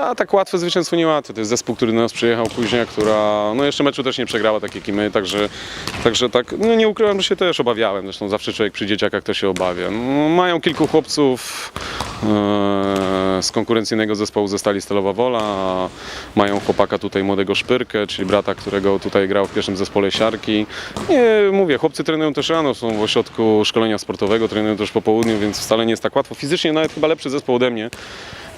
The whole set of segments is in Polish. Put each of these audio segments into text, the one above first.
A tak łatwe zwycięstwo nie łatwe. To jest zespół, który do nas przyjechał później, która no jeszcze meczu też nie przegrała, tak jak i my, także, także tak, no nie ukrywam, że się też obawiałem. Zresztą zawsze człowiek przy dzieciakach to się obawia. No, mają kilku chłopców e, z konkurencyjnego zespołu ze Stali Stalowa Wola, mają chłopaka tutaj młodego Szpyrkę, czyli brata, którego tutaj grał w pierwszym zespole siarki. Nie, mówię, chłopcy trenują też rano, są w ośrodku szkolenia sportowego, trenują też po południu, więc wcale nie jest tak łatwo. Fizycznie nawet chyba lepszy zespół ode mnie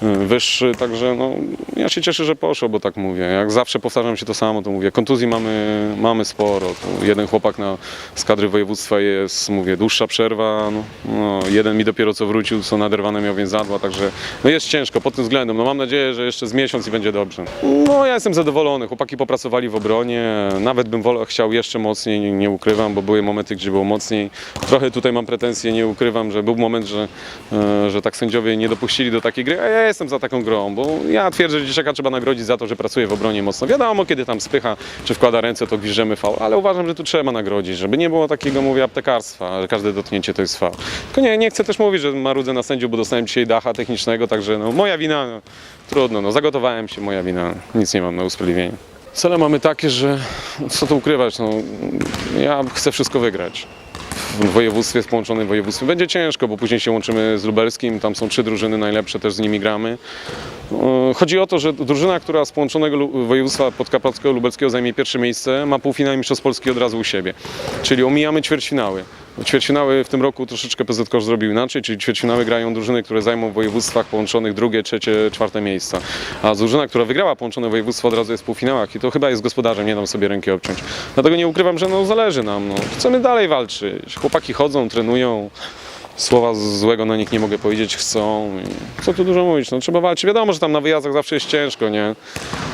wyższy, także no, ja się cieszę, że poszło, bo tak mówię. Jak zawsze powtarzam się to samo, to mówię, kontuzji mamy, mamy sporo. Tu jeden chłopak na, z kadry województwa jest, mówię, dłuższa przerwa, no, no, jeden mi dopiero co wrócił, co naderwane miał więzadła, także no jest ciężko pod tym względem. No mam nadzieję, że jeszcze z miesiąc i będzie dobrze. No ja jestem zadowolony, chłopaki popracowali w obronie, nawet bym wolał, chciał jeszcze mocniej, nie, nie ukrywam, bo były momenty, gdzie było mocniej. Trochę tutaj mam pretensje, nie ukrywam, że był moment, że, e, że tak sędziowie nie dopuścili do takiej gry, jestem za taką grą, bo ja twierdzę, że dzieciaka trzeba nagrodzić za to, że pracuje w obronie mocno. Wiadomo, kiedy tam spycha, czy wkłada ręce, to gwiżdżemy fał, ale uważam, że tu trzeba nagrodzić, żeby nie było takiego, mówię, aptekarstwa, że każde dotknięcie to jest fał. Tylko nie, nie chcę też mówić, że marudzę na sędziu, bo dostałem dzisiaj dacha technicznego, także no, moja wina, no, trudno, no, zagotowałem się, moja wina, nic nie mam na usprawiedliwienie. Cele mamy takie, że co tu ukrywać, no, ja chcę wszystko wygrać w województwie, w połączonym województwie. Będzie ciężko, bo później się łączymy z lubelskim, tam są trzy drużyny najlepsze, też z nimi gramy. E, Chodzi o to, że drużyna, która z połączonego województwa podkarpackiego, lubelskiego zajmie pierwsze miejsce, ma półfinał Mistrzostw Polski od razu u siebie. Czyli omijamy ćwierćfinały. Ćwierćfinały w tym roku troszeczkę PZK zrobił inaczej, czyli ćwierćfinały grają drużyny, które zajmą w województwach połączonych drugie, trzecie, czwarte miejsca. A drużyna, która wygrała połączone województwa od razu jest w półfinałach i to chyba jest gospodarzem, nie dam sobie ręki obciąć. Dlatego nie ukrywam, że no, zależy nam. No. Chcemy dalej walczyć. Chłopaki chodzą, trenują. Słowa złego na nich nie mogę powiedzieć, chcą. Co tu dużo mówić, no trzeba walczyć. Wiadomo, że tam na wyjazdach zawsze jest ciężko, nie?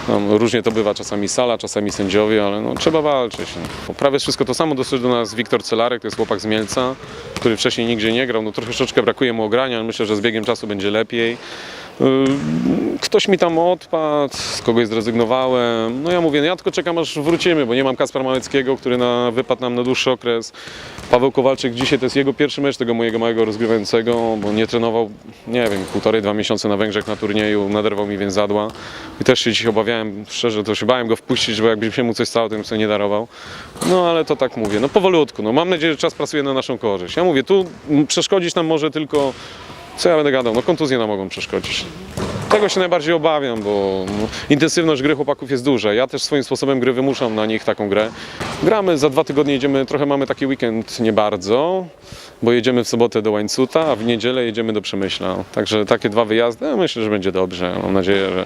Tam różnie to bywa, czasami sala, czasami sędziowie, ale no trzeba walczyć. No. Prawie wszystko to samo dosyć do nas Wiktor Celarek, to jest chłopak z Mielca, który wcześniej nigdzie nie grał. No troszeczkę brakuje mu ogrania, ale myślę, że z biegiem czasu będzie lepiej. Yy, Ktoś mi tam odpadł, z kogoś zrezygnowałem. No ja mówię, no ja tylko czekam aż wrócimy, bo nie mam Kaspar Małeckiego, który na, wypadł nam na dłuższy okres. Paweł Kowalczyk dzisiaj to jest jego pierwszy mecz tego mojego małego rozgrywającego, bo nie trenował, nie wiem, półtorej, dwa miesiące na Węgrzech na turnieju, naderwał mi więzadła. I też się dzisiaj obawiałem, szczerze, to się bałem go wpuścić, bo jakby się mu coś stało, to bym sobie nie darował. No ale to tak mówię, no powolutku, no mam nadzieję, że czas pracuje na naszą korzyść. Ja mówię, tu przeszkodzić nam może tylko, co ja będę gadał, no kontuzje nam mogą przeszkodzić. Tego się najbardziej obawiam, bo no, intensywność gry chłopaków jest duża. Ja też swoim sposobem gry wymuszam na nich taką grę. Gramy, za dwa tygodnie jedziemy, trochę mamy taki weekend nie bardzo, bo jedziemy w sobotę do Łańcuta, a w niedzielę jedziemy do Przemyśla. Także takie dwa wyjazdy, ja myślę, że będzie dobrze. Mam nadzieję, że,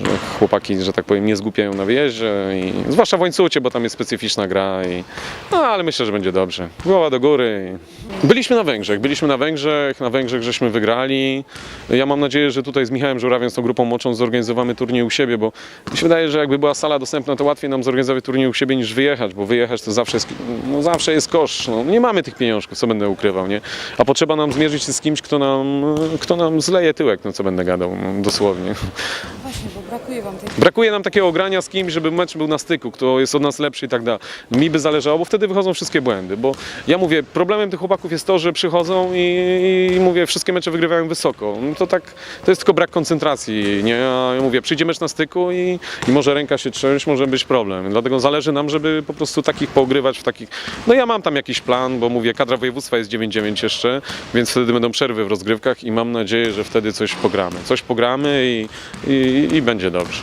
że chłopaki, że tak powiem, nie zgłupiają na wyjeździe, i, zwłaszcza w Łańcucie, bo tam jest specyficzna gra, i, no, ale myślę, że będzie dobrze. Głowa do góry. I... Byliśmy na Węgrzech, byliśmy na Węgrzech, na Węgrzech żeśmy wygrali. Ja mam nadzieję, że tutaj z Michałem Żurawią, z tą grupą moczą zorganizowamy turniej u siebie, bo mi się wydaje, że jakby była sala dostępna, to łatwiej nam zorganizować turniej u siebie niż wyjechać, bo wyjechać to zawsze jest, no zawsze jest kosz. No, nie mamy tych pieniążków, co będę ukrywał, nie? A potrzeba nam zmierzyć się z kimś, kto nam, kto nam zleje tyłek, no co będę gadał, no, dosłownie. Właśnie, brakuje wam tej Brakuje nam takiego grania z kimś, żeby mecz był na styku, kto jest od nas lepszy i tak dalej. Mi by zależało, bo wtedy wychodzą wszystkie błędy, bo ja mówię, problemem tych chłopaków jest to, że przychodzą i, i mówię, wszystkie mecze wygrywają wysoko. No to tak, to jest tylko brak koncentracji, nie? Ja mówię, przyjdzie mecz na styku i, i może ręka się trząść, może być problem. Dlatego zależy nam, żeby po prostu takich poogrywać w takich, no ja mam tam jakiś plan, bo mówię, kadra województwa jest 9-9 jeszcze, więc wtedy będą przerwy w rozgrywkach i mam nadzieję, że wtedy coś pogramy. Coś pogramy i, i, i będzie dobrze.